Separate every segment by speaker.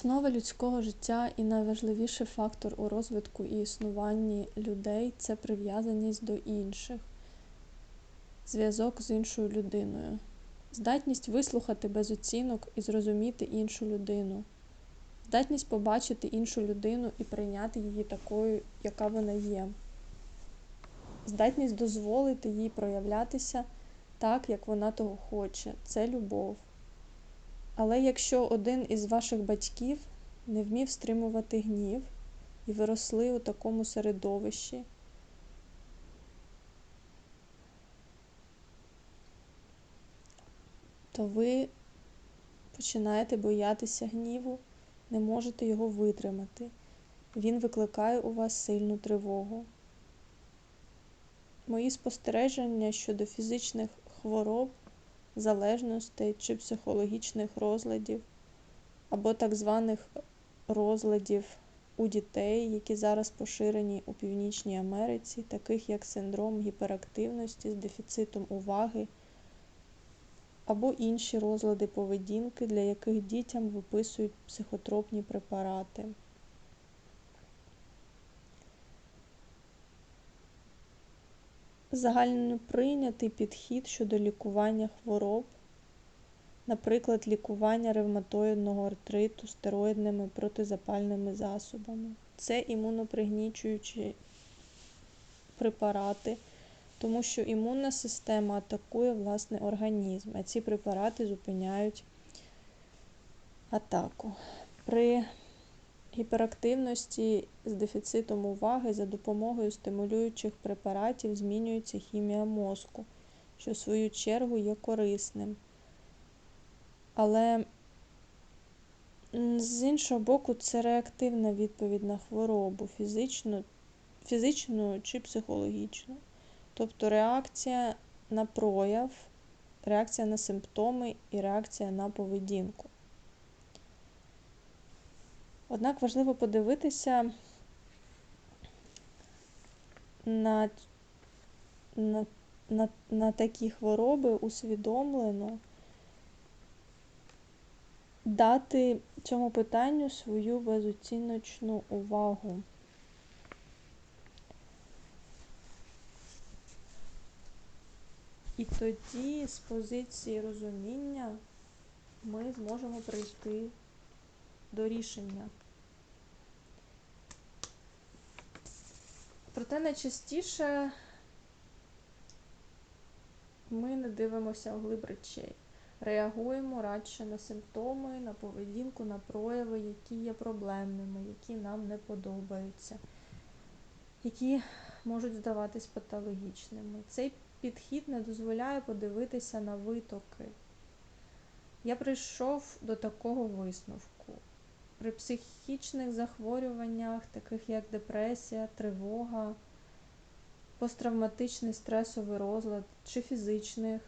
Speaker 1: Основа людського життя і найважливіший фактор у розвитку і існуванні людей це прив'язаність до інших, зв'язок з іншою людиною, здатність вислухати без оцінок і зрозуміти іншу людину, здатність побачити іншу людину і прийняти її такою, яка вона є, здатність дозволити їй проявлятися так, як вона того хоче. Це любов. Але якщо один із ваших батьків не вмів стримувати гнів і виросли у такому середовищі, то ви починаєте боятися гніву, не можете його витримати. Він викликає у вас сильну тривогу. Мої спостереження щодо фізичних хвороб залежностей чи психологічних розладів, або так званих розладів у дітей, які зараз поширені у Північній Америці, таких як синдром гіперактивності з дефіцитом уваги, або інші розлади поведінки, для яких дітям виписують психотропні препарати. Загальноприйнятий підхід щодо лікування хвороб, наприклад, лікування ревматоїдного артриту стероїдними протизапальними засобами. Це імунопригнічуючі препарати, тому що імунна система атакує власний організм, а ці препарати зупиняють атаку. При гіперактивності з дефіцитом уваги за допомогою стимулюючих препаратів змінюється хімія мозку, що в свою чергу є корисним. Але з іншого боку, це реактивна відповідь на хворобу, фізичну, фізичну чи психологічну. Тобто реакція на прояв, реакція на симптоми і реакція на поведінку. Однак важливо подивитися на, на, на, на такі хвороби усвідомлено, дати цьому питанню свою безоціночну увагу. І тоді з позиції розуміння ми зможемо прийти до рішення. Проте найчастіше ми не дивимося в глиб речей. Реагуємо радше на симптоми, на поведінку, на прояви, які є проблемними, які нам не подобаються, які можуть здаватись патологічними. Цей підхід не дозволяє подивитися на витоки. Я прийшов до такого висновку. При психічних захворюваннях, таких як депресія, тривога, посттравматичний стресовий розлад чи фізичних,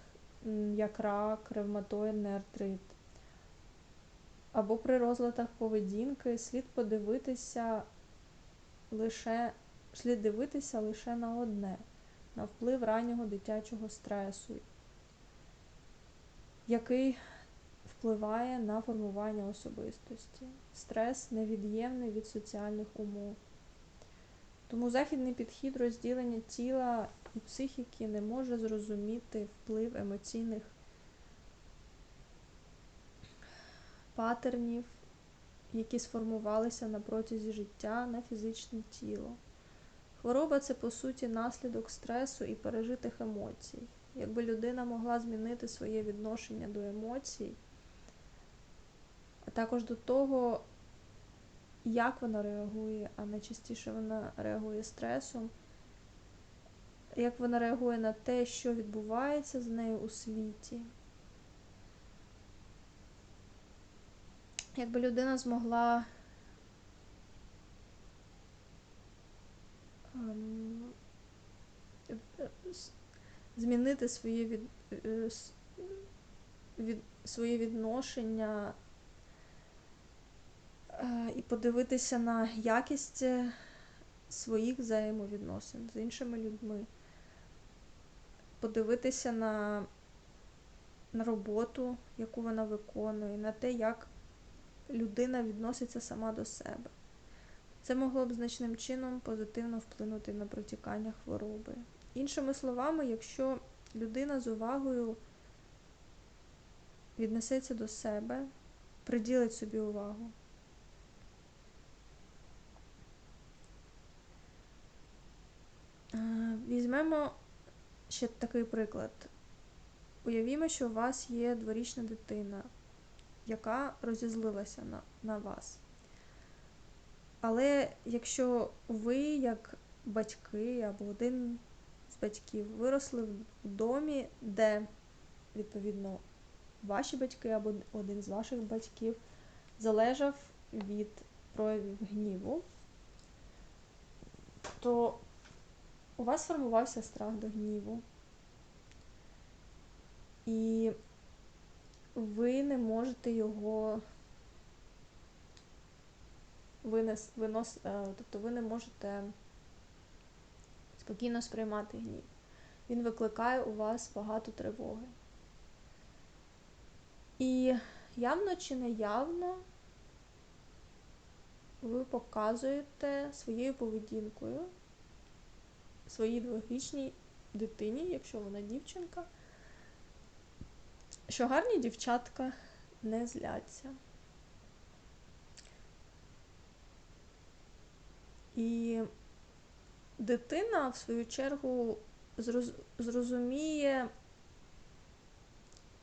Speaker 1: як рак, ревматоїдний артрит, або при розладах поведінки слід подивитися лише слід дивитися лише на одне, на вплив раннього дитячого стресу, який впливає на формування особистості. Стрес невід'ємний від соціальних умов. Тому західний підхід розділення тіла і психіки не може зрозуміти вплив емоційних патернів, які сформувалися на протязі життя на фізичне тіло. Хвороба це, по суті, наслідок стресу і пережитих емоцій. Якби людина могла змінити своє відношення до емоцій, також до того, як вона реагує, а найчастіше вона реагує стресом, як вона реагує на те, що відбувається з нею у світі. Якби людина змогла ем, змінити своє від, е, від, своє відношення і подивитися на якість е, своїх взаємовідносин з іншими людьми, подивитися на, на роботу, яку вона виконує, на те, як людина відноситься сама до себе. Це могло б значним чином позитивно вплинути на протікання хвороби. Іншими словами, якщо людина з увагою віднесеться до себе, приділить собі увагу. Візьмемо ще такий приклад. Уявімо, що у вас є дворічна дитина, яка розізлилася на, на вас. Але якщо ви, як батьки або один з батьків, виросли в домі, де, відповідно, ваші батьки або один з ваших батьків залежав від проявів гніву, то у вас формувався страх до гніву. І ви не можете його винес, винос, е, тобто ви не можете спокійно сприймати гнів. Він викликає у вас багато тривоги. І явно чи неявно ви показуєте своєю поведінкою своїй дворічній дитині, якщо вона дівчинка, що гарні дівчатка не зляться. І дитина, в свою чергу, зроз- зрозуміє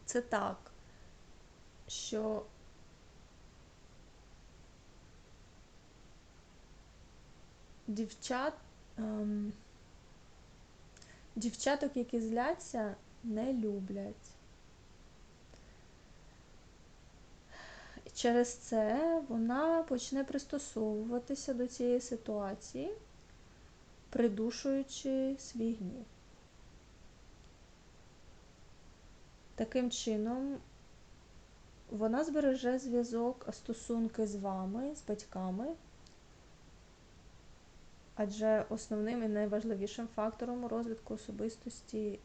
Speaker 1: це так, що дівчат, ем, дівчаток, які зляться, не люблять. Через це вона почне пристосовуватися до цієї ситуації, придушуючи свій гнів. Таким чином, вона збереже зв'язок, стосунки з вами, з батьками, адже основним і найважливішим фактором розвитку особистості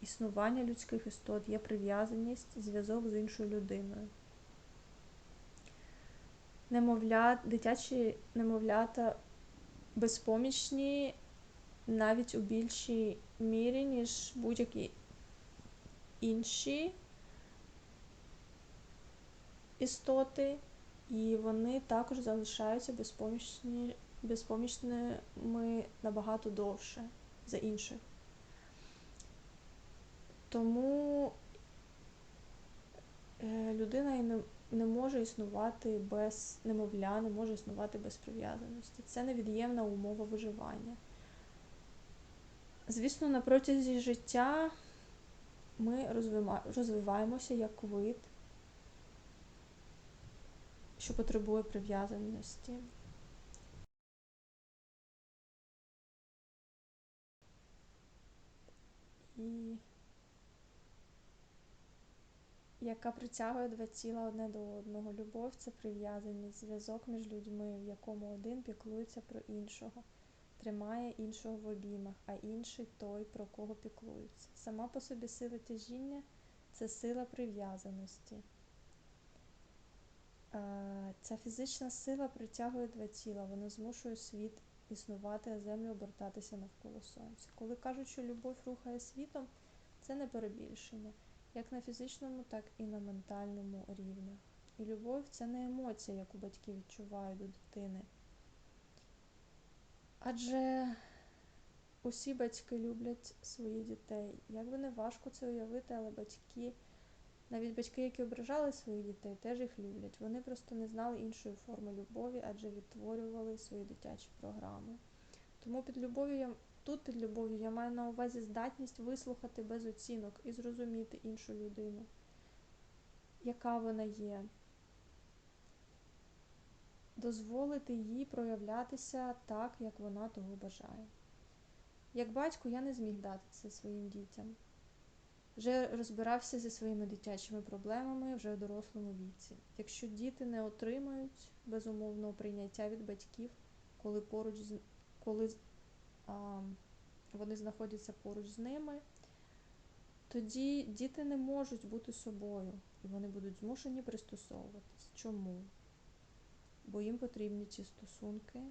Speaker 1: існування людських істот є прив'язаність, зв'язок з іншою людиною. Немовля, дитячі немовлята безпомічні навіть у більшій мірі, ніж будь-які інші істоти, і вони також залишаються безпомічні, безпомічними набагато довше за інших. Тому е, людина і не, не може існувати без немовля, не може існувати без прив'язаності. Це невід'ємна умова виживання. Звісно, на протязі життя ми розвиваємося як вид, що потребує прив'язаності. І яка притягує два тіла одне до одного. Любов це прив'язаність, зв'язок між людьми, в якому один піклується про іншого, тримає іншого в обіймах, а інший той, про кого піклується. Сама по собі сила тяжіння це сила прив'язаності. Ця фізична сила притягує два тіла, вона змушує світ існувати, землю обертатися навколо сонця. Коли кажуть, що любов рухає світом, це не перебільшення, як на фізичному, так і на ментальному рівнях. І любов це не емоція, яку батьки відчувають до дитини. Адже усі батьки люблять своїх дітей. Як би не важко це уявити, але батьки, навіть батьки, які ображали своїх дітей, теж їх люблять. Вони просто не знали іншої форми любові, адже відтворювали свої дитячі програми. Тому під любов'ю я тут під любов'ю я маю на увазі здатність вислухати без оцінок і зрозуміти іншу людину, яка вона є. Дозволити їй проявлятися так, як вона того бажає. Як батько я не зміг дати це своїм дітям. Вже розбирався зі своїми дитячими проблемами вже в дорослому віці. Якщо діти не отримають безумовного прийняття від батьків, коли поруч з коли а, вони знаходяться поруч з ними, тоді діти не можуть бути собою, і вони будуть змушені пристосовуватись. Чому? бо їм потрібні ці стосунки,